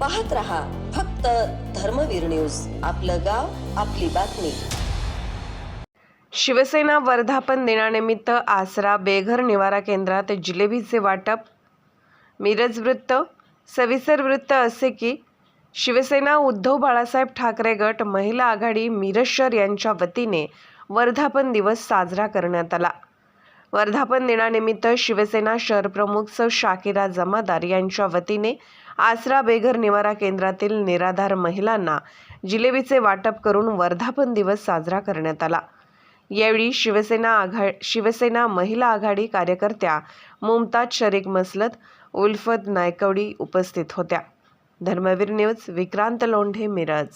पाहत रहा फक्त धर्मवीर न्यूज. आपलं गाव आपली बातमी. शिवसेना वर्धापन दिनानिमित्त आसरा बेघर निवारा केंद्रात जिलेबीचे वाटप. मिरज वृत्त सविस्तर वृत्त असे की शिवसेना उद्धव बाळासाहेब ठाकरे गट महिला आघाडी मिरज शहर यांच्या वतीने वर्धापन दिवस साजरा करण्यात आला. वर्धापन दिनानिमित्त शिवसेना शहरप्रमुख सौ शाकिरा जमादार यांच्या वतीने आसरा बेघर निवारा केंद्रातील निराधार महिलांना जिलेबीचे वाटप करून वर्धापन दिवस साजरा करण्यात आला. यावेळी शिवसेना आघा शिवसेना महिला आघाडी कार्यकर्त्या मुमताज शरीक मसलत उल्फत नायकवडी उपस्थित होत्या. धर्मवीर न्यूज विक्रांत लोंढे मिरज.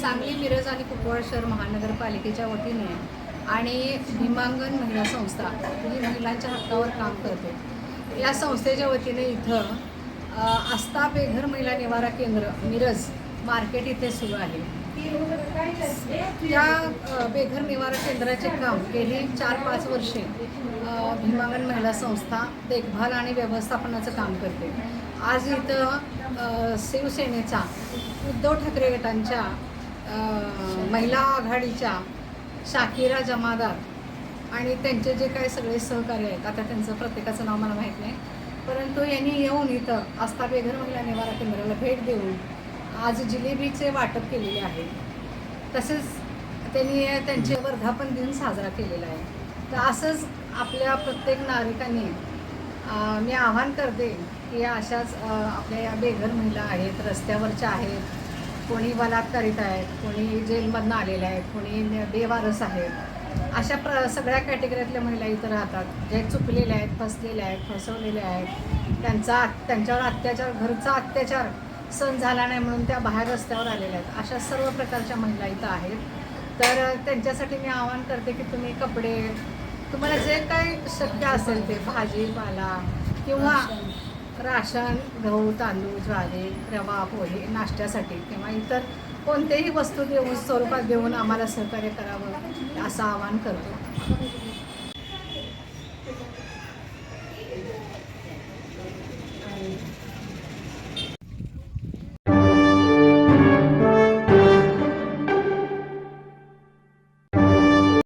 सांगली मिरज आणि कुपवाड शहर महानगरपालिकेच्या वतीने आणि भीमांगण महिला संस्था ही महिलांच्या हक्कावर काम करते. या संस्थेच्या वतीने इथं आस्था बेघर महिला निवारा केंद्र मिरज मार्केट इथे सुरू आहे. त्या बेघर निवारा केंद्राचे काम गेली चार पाच वर्षे भीमांगण महिला संस्था देखभाल आणि व्यवस्थापनाचं काम करते. आज इथं शिवसेनेचा उद्धव ठाकरे गटांच्या महिला आघाडीच्या शाकिरा जमादार. आणि त्यांचे जे काय सगळे सहकार्य आहेत आता त्यांचं प्रत्येकाचं नाव मला माहीत नाही. परंतु यांनी येऊन इथं आस्था बेघर महिला निवारा केंद्राला भेट देऊन आज जिलेबीचे वाटप केलेले आहे. तसेच त्यांनी त्यांचे वर्धापन दिन साजरा केलेला आहे. तर असंच आपल्या प्रत्येक नागरिकांनी मी आवाहन करते की अशाच आपल्या या बेघर महिला आहेत रस्त्यावरच्या आहेत कोणी बलात्कारित आहेत कोणी जेलमधनं आलेल्या आहेत कोणी बेवारस आहेत. अशा प्र सगळ्या कॅटेगरीतल्या महिला इथं राहतात. जे चुकलेल्या आहेत फसलेल्या आहेत फसवलेल्या आहेत. त्यांचा त्यांच्यावर अत्याचार घरचा अत्याचार सण झाला नाही म्हणून त्या बाहेर रस्त्यावर आलेल्या आहेत. अशा सर्व प्रकारच्या महिला इथं आहेत. तर त्यांच्यासाठी मी आवाहन करते की तुम्ही कपडे तुम्हाला जे काही शक्य असेल ते भाजीपाला किंवा राशन गहू तांदूळ ज्वारी रवा पोहे नाश्त्यासाठी किंवा इतर कोणतेही वस्तू देऊन स्वरूपात देऊन आम्हाला सहकार्य करावं असं आवाहन करतो.